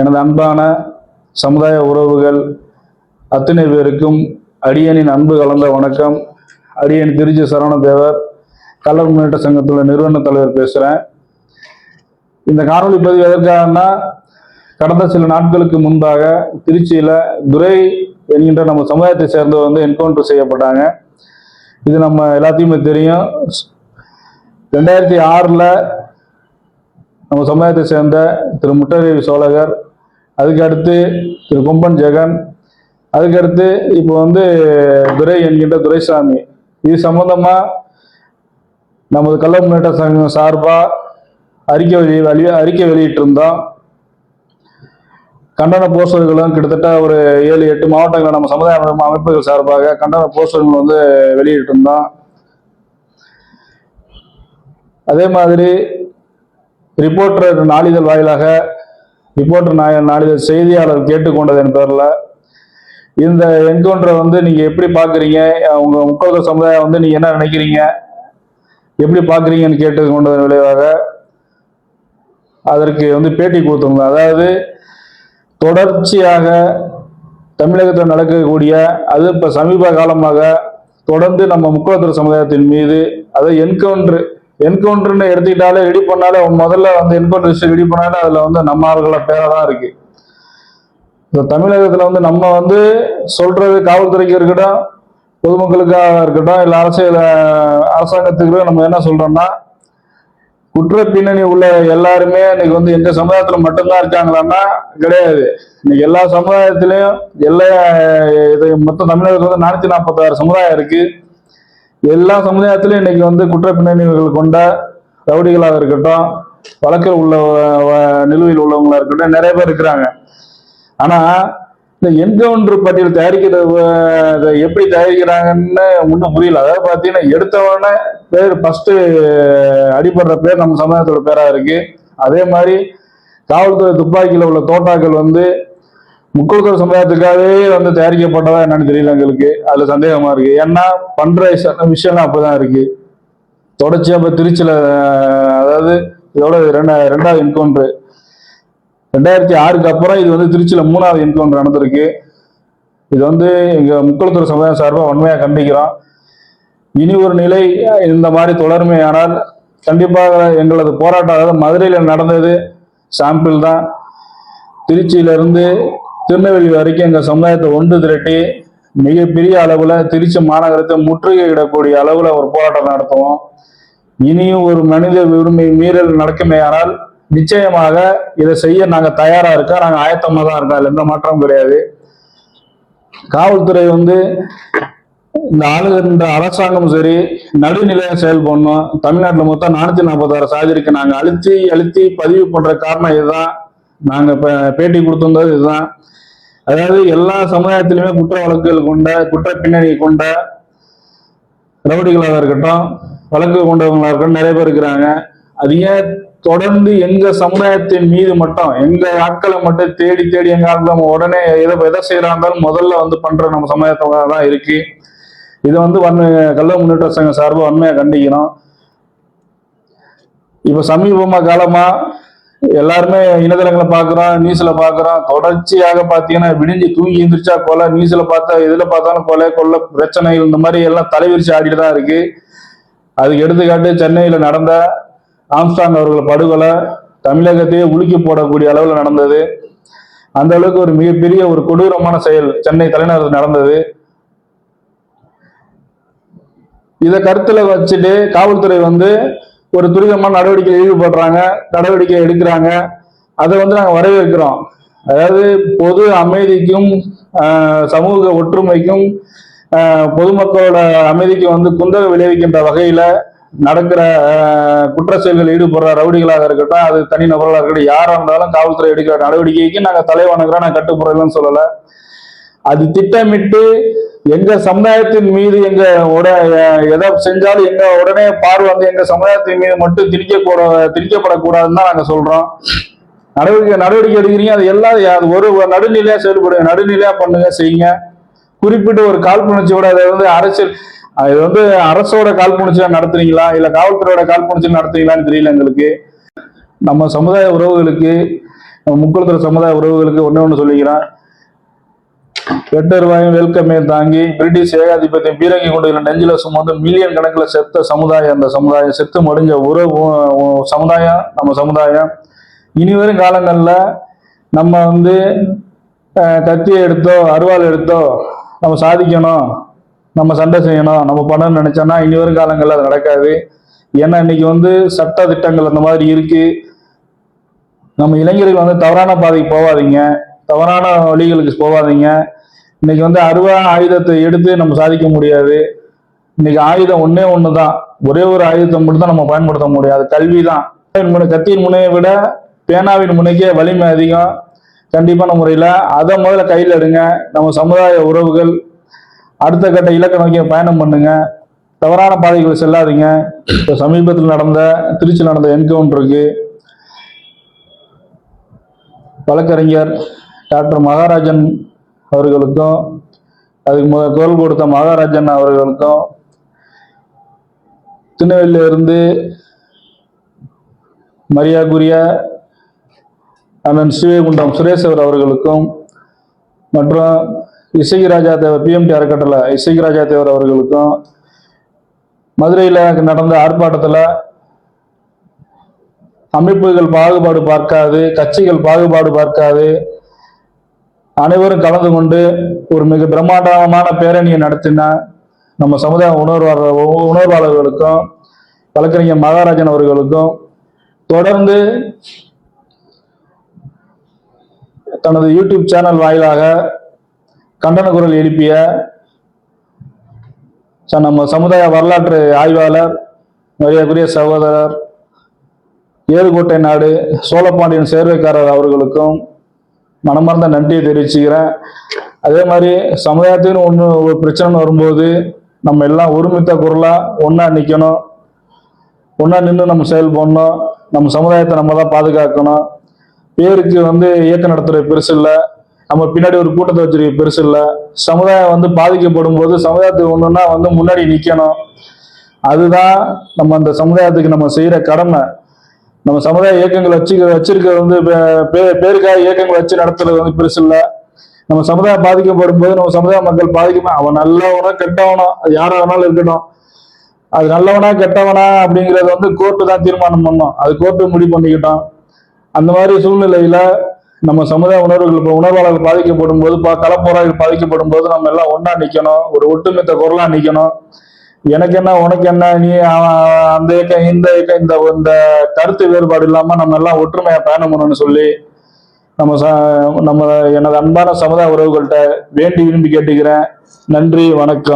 எனது அன்பான சமுதாய உறவுகள் அத்தனை பேருக்கும் அடியனின் அன்பு கலந்த வணக்கம். அடியன் திருச்சி சரவணதேவர் கல்லர் முன்னேற்ற சங்கத்தோட நிறுவன தலைவர் பேசுகிறேன் இந்த காணொலி பதிவு எதற்காகன்னா கடந்த சில நாட்களுக்கு முன்பாக திருச்சியில் துரை என்கின்ற நம்ம சமுதாயத்தை சேர்ந்தவர் வந்து என்கவுண்டர் செய்யப்பட்டாங்க. இது நம்ம எல்லாத்தையுமே தெரியும். ரெண்டாயிரத்தி ஆறில் நம்ம சமுதாயத்தை சேர்ந்த திரு முட்டரேவி சோழகர் அதுக்கு அடுத்து திரு கும்பன் ஜெகன் அதுக்கடுத்து இப்போ வந்து துரை என்கின்ற துரைசாமி. இது சம்பந்தமா நமது கள்ள முன்னேற்ற சங்கம் சார்பாக அறிக்கை வெளி வெளி அறிக்கை வெளியிட்டிருந்தோம். கண்டன போஸ்டர்களும் கிட்டத்தட்ட ஒரு ஏழு எட்டு மாவட்டங்களில் நம்ம சமுதாய அமைப்புகள் சார்பாக கண்டன போஸ்டர்கள் வந்து வெளியிட்டிருந்தோம். அதே மாதிரி ரிப்போர்ட்டர் நாளிதழ் வாயிலாக ரிப்போர்ட்டர் நாய- நாளிதழ் செய்தியாளர் கேட்டுக்கொண்டதன் பேரில். இந்த என்கவுண்டரை வந்து நீங்கள் எப்படி பார்க்குறீங்க உங்கள் முக்கோக சமுதாயம் வந்து நீங்கள் என்ன நினைக்கிறீங்க? எப்படி பார்க்குறீங்கன்னு கேட்டுக்கொண்டதன் விளைவாக அதற்கு வந்து பேட்டி கொடுத்துருந்தோம் அதாவது தொடர்ச்சியாக தமிழகத்தில் நடக்கக்கூடிய அது இப்போ சமீப காலமாக தொடர்ந்து நம்ம முக்குளத்தூர் சமுதாயத்தின் மீது அதை என்கவுண்டர் என்கவுண்டர்னு எடுத்துக்கிட்டாலே ரெடி பண்ணாலே முதல்ல வந்து என்கவுண்டர் ரெடி பண்ணாலே அதில் வந்து நம்ம ஆளுகள பேராக தான் இருக்கு. இந்த தமிழகத்தில் வந்து நம்ம வந்து சொல்றது காவல்துறைக்கு இருக்கட்டும் பொதுமக்களுக்காக இருக்கட்டும் இல்லை அரசியல் அரசாங்கத்துக்கு நம்ம என்ன சொல்றோம்னா குற்ற பின்னணி உள்ள எல்லாருமே இன்னைக்கு வந்து எந்த சமுதாயத்துல மட்டும்தான் இருக்காங்களான்னா கிடையாது. இன்னைக்கு எல்லா சமுதாயத்திலையும் எல்லா இது மொத்தம் தமிழகத்துல வந்து நானூத்தி நாற்பத்தாறு சமுதாயம் இருக்கு. எல்லா சமுதாயத்திலும் இன்னைக்கு வந்து குற்ற பின்னணிகள் கொண்ட ரவுடிகளாக இருக்கட்டும் வழக்கில் உள்ள வ- நிலுவையில் உள்ளவங்களா இருக்கட்டும் நிறைய பேர் இருக்கிறாங்க. ஆனா இந்த என்கவுண்டர் பட்டியல் தயாரிக்கிறது இதை எப்படி தயாரிக்கிறாங்கன்னு ஒன்றும் புரியல. அதாவது பார்த்தீங்கன்னா எடுத்தவொடனே பேர் ஃபர்ஸ்ட் அடிபடுற பேர் நம்ம சமுதாயத்தோட பேரா இருக்கு. அதே மாதிரி காவல்துறை துப்பாக்கியில் உள்ள தோட்டாக்கள் வந்து முக்குளத்தூர் சமுதாயத்துக்காகவே வந்து தயாரிக்கப்பட்டதா என்னன்னு தெரியல எங்களுக்கு. அதுல சந்தேகமா இருக்கு. ஏன்னா பண்ற விஷயம்லாம் அப்படிதான் இருக்கு. தொடர்ச்சியா இப்ப திருச்சியில அதாவது இதோட ரெண்டா ரெண்டாவது என்கவுண்டர் ரெண்டாயிரத்தி ஆறுக்கு அப்புறம் இது வந்து திருச்சியில மூணாவது என்கவுண்டர் நடந்திருக்கு. இது வந்து எங்க முக்குளத்தூர் சமுதாயம் சார்பாக உண்மையா கண்டிக்கிறோம். இனி ஒரு நிலை இந்த மாதிரி தொடர்மையானால் கண்டிப்பாக எங்களது போராட்டம் அதாவது மதுரையில் நடந்தது சாம்பிள் தான். திருச்சியிலிருந்து திருநெல்வேலி வரைக்கும் எங்கள் சமுதாயத்தை ஒன்று திரட்டி மிகப்பெரிய அளவில் திருச்சி மாநகரத்தை முற்றுகையிடக்கூடிய அளவில் ஒரு போராட்டம் நடத்துவோம். இனியும் ஒரு மனித உரிமை மீறல் நடக்குமேயானால் நிச்சயமாக இதை செய்ய நாங்கள் தயாராக இருக்கோம் நாங்கள் ஆயத்தமாக தான் இருக்கோம். எந்த மாற்றமும் கிடையாது. காவல்துறை வந்து இந்த ஆளுகின்ற அரசாங்கம் சரி நடுநிலையாக செயல்படணும். தமிழ்நாட்டில் மொத்தம் நானூற்றி நாற்பத்தாறு சாதிக்கு நாங்கள் அழுத்தி அழுத்தி பதிவு பண்ணுற காரணம் இதுதான். நாங்கள் இப்போ பேட்டி கொடுத்துருந்தது இதுதான். அதாவது எல்லா சமுதாயத்திலுமே குற்ற வழக்குகள் கொண்ட குற்ற பின்னணி கொண்ட ரவுடிகளாக இருக்கட்டும் வழக்கு கொண்டவங்களாக இருக்கட்டும் நிறைய பேர் இருக்கிறாங்க. அது ஏன் தொடர்ந்து எங்க சமுதாயத்தின் மீது மட்டும் எங்க ஆட்களை மட்டும் தேடி தேடி எங்க ஆட்கள் நம்ம உடனே எதை எதை செய்யறா இருந்தாலும் முதல்ல வந்து பண்ற நம்ம சமுதாயத்தோட தான் இருக்கு. இதை வந்து வன்மை கள்ள முன்னேற்ற சங்கம் சார்பாக வன்மையை கண்டிக்கிறோம். இப்ப சமீபமா காலமா எல்லாருமே இணையதளங்களை பாக்குறோம் நியூஸ்ல பாக்குறோம் தொடர்ச்சியாக பாத்தீங்கன்னா விடிஞ்சு தூங்கி எந்திரிச்சா கொலை நியூஸ்ல பார்த்தா எதுல பார்த்தாலும் கொலை கொள்ள பிரச்சனை இந்த மாதிரி எல்லாம் தலைவிரிச்சு ஆடிட்டு தான் இருக்கு. அதுக்கு எடுத்துக்காட்டு சென்னையில நடந்த ஆம்ஸ்டாங் அவர்கள் படுகொலை தமிழகத்தையே உலுக்கி போடக்கூடிய அளவுல நடந்தது. அந்த அளவுக்கு ஒரு மிகப்பெரிய ஒரு கொடூரமான செயல் சென்னை தலைநகரத்தில் நடந்தது. இதை கருத்துல வச்சுட்டு காவல்துறை வந்து ஒரு துரிதமான நடவடிக்கையில் ஈடுபடுறாங்க நடவடிக்கை எடுக்கிறாங்க. அதை வந்து நாங்கள் வரவேற்கிறோம். அதாவது பொது அமைதிக்கும் சமூக ஒற்றுமைக்கும் பொதுமக்களோட அமைதிக்கு வந்து குந்தகம் விளைவிக்கின்ற வகையில் நடக்கிற குற்ற செயல்களில் ஈடுபடுற ரவுடிகளாக இருக்கட்டும் அது தனி நபர்களாக இருக்கட்டும் யாராக இருந்தாலும் காவல்துறை எடுக்கிற நடவடிக்கைக்கு நாங்கள் தலைவணங்குறோம். நான் கட்டுப்புறதுன்னு சொல்லலை. அது திட்டமிட்டு எங்க சமுதாயத்தின் மீது எங்க எதை செஞ்சாலும் எங்க உடனே பார்வை வந்து எங்க சமுதாயத்தின் மீது மட்டும் திணிக்க கூட திணிக்கப்படக்கூடாதுன்னு தான் நாங்க சொல்றோம். நடவடிக்கை நடவடிக்கை எடுக்கிறீங்க. அது எல்லாம் அது ஒரு நடுநிலையா செயல்படுங்க. நடுநிலையா பண்ணுங்க செய்யுங்க. குறிப்பிட்டு ஒரு காழ்ப்புணர்ச்சியோட அதை வந்து அரசியல் இது வந்து அரசோட காழ்ப்புணர்ச்சியா நடத்துறீங்களா? இல்ல காவல்துறையோட காழ்ப்புணர்ச்சி நடத்துறீங்களான்னு தெரியல எங்களுக்கு. நம்ம சமுதாய உறவுகளுக்கு நம்ம சமுதாய உறவுகளுக்கு ஒன்று ஒன்று சொல்லிக்கிறேன். வெட்டருவாயும் வெல்கமே தாங்கி பிரிட்டிஷ் ஏகாதிபத்தியம் பீரங்கி கொண்டு நெஞ்சில சுமந்து மில்லியன் கணக்கில் செத்த சமுதாயம். அந்த சமுதாயம் செத்து முடிஞ்ச உறவு சமுதாயம் நம்ம சமுதாயம். இனி வரும் காலங்களில் நம்ம வந்து கத்தியை எடுத்தோ அருவாள் எடுத்தோ நம்ம சாதிக்கணும் நம்ம சண்டை செய்யணும் நம்ம பண்ணணும்னு நினைச்சோன்னா இனி வரும் காலங்களில் அது நடக்காது. ஏன்னா இன்னைக்கு வந்து சட்ட திட்டங்கள் அந்த மாதிரி இருக்கு. நம்ம இளைஞர்கள் வந்து தவறான பாதைக்கு போகாதீங்க. தவறான வழிகளுக்கு போகாதீங்க. இன்னைக்கு வந்து அருவா ஆயுதத்தை எடுத்து நம்ம சாதிக்க முடியாது. இன்னைக்கு ஆயுதம் ஒன்னே ஒன்று தான் ஒரே ஒரு ஆயுதத்தை மட்டும் தான் நம்ம பயன்படுத்த முடியும். அது கல்வி தான் முனை கத்தியின் முனையை விட பேனாவின் முனைக்கே வலிமை அதிகம். கண்டிப்பான முறையில் அதை முதல்ல கையில் எடுங்க. நம்ம சமுதாய உறவுகள் அடுத்த கட்ட இலக்கை நோக்கி பயணம் பண்ணுங்க. தவறான பாதைகள் செல்லாதீங்க. இப்போ சமீபத்தில் நடந்த திருச்சியில் நடந்த என்கவுண்டருக்கு வழக்கறிஞர் டாக்டர் மகாராஜன் அவர்களுக்கும் அதுக்கு முதல் குரல் கொடுத்த மகாராஜன் அவர்களுக்கும் திருநெல்வேலியிலிருந்து மரியாக்குரிய அண்ணன் சிவகுண்டம் சுரேஸ்வர் அவர்களுக்கும் மற்றும் இசைக்கு ராஜா தேவர் பிஎம்டி அறக்கட்டளை இசைக்கு ராஜா தேவர் அவர்களுக்கும் மதுரையில் நடந்த ஆர்ப்பாட்டத்தில் அமைப்புகள் பாகுபாடு பார்க்காது கட்சிகள் பாகுபாடு பார்க்காது அனைவரும் கலந்து கொண்டு ஒரு மிக பிரம்மாண்டமான பேரணியை நடத்தின நம்ம சமுதாய உணர்வாளர் உணர்வாளர்களுக்கும் வழக்கறிஞர் மகாராஜன் அவர்களுக்கும் தொடர்ந்து தனது யூடியூப் சேனல் வாயிலாக கண்டன குரல் எழுப்பிய ச- நம்ம சமுதாய வரலாற்று ஆய்வாளர் மரியாதைக்குரிய சகோதரர் ஏறுகோட்டை நாடு சோழபாண்டியன் சேர்வைக்காரர் அவர்களுக்கும் மனமார்ந்த நன்றியை தெரிவிச்சுக்கிறேன். அதே மாதிரி சமுதாயத்துக்குன்னு ஒன்று ஒரு பிரச்சனை வரும்போது நம்ம எல்லாம் ஒருமித்த குரலாக ஒன்றா நிற்கணும் ஒன்றா நின்று நம்ம செயல்படணும் நம்ம சமுதாயத்தை நம்ம தான் பாதுகாக்கணும். பேருக்கு வந்து இயக்கம் நடத்துகிற பெருசு இல்லை. நம்ம பின்னாடி ஒரு கூட்டத்தை வச்சிருக்க பெருசு இல்லை. சமுதாயம் வந்து பாதிக்கப்படும் போது சமுதாயத்துக்கு ஒன்றுன்னா வந்து முன்னாடி நிற்கணும் அதுதான் நம்ம அந்த சமுதாயத்துக்கு நம்ம செய்கிற கடமை. நம்ம சமுதாய இயக்கங்கள் வச்சு வச்சிருக்கிறது வந்து பே- பேருக்காக இயக்கங்கள் வச்சு நடத்துறது வந்து பெருசு இல்லை. நம்ம சமுதாயம் பாதிக்கப்படும் போது நம்ம சமுதாய மக்கள் பாதிக்கணும் அவன் நல்லவனா கெட்டவனா அது யாரா வேணாலும் இருக்கட்டும். அது நல்லவனா கெட்டவனா அப்படிங்கறது வந்து கோர்ட்டு தான் தீர்மானம் பண்ணும். அது கோர்ட்டு முடிவு பண்ணிக்கிட்டோம் அந்த மாதிரி சூழ்நிலையில நம்ம சமுதாய உணர்வுகள் இப்போ உணர்வாளர்கள் பாதிக்கப்படும் போது பா- பாதிக்கப்படும் போது நம்ம எல்லாம் ஒன்னா நிக்கணும். ஒரு ஒட்டுமித்த குரலா நிக்கணும். எனக்கு என்ன உனக்கு என்ன நீ அந்த இயக்கம் இந்த இயக்கம் இந்த இந்த கருத்து வேறுபாடு இல்லாம நம்ம எல்லாம் ஒற்றுமையா பயணம் சொல்லி நம்ம ச- நம்ம எனது அன்பான சமுதாய உறவுகள்கிட்ட வேண்டி விரும்பி கேட்டுக்கிறேன். நன்றி வணக்கம்.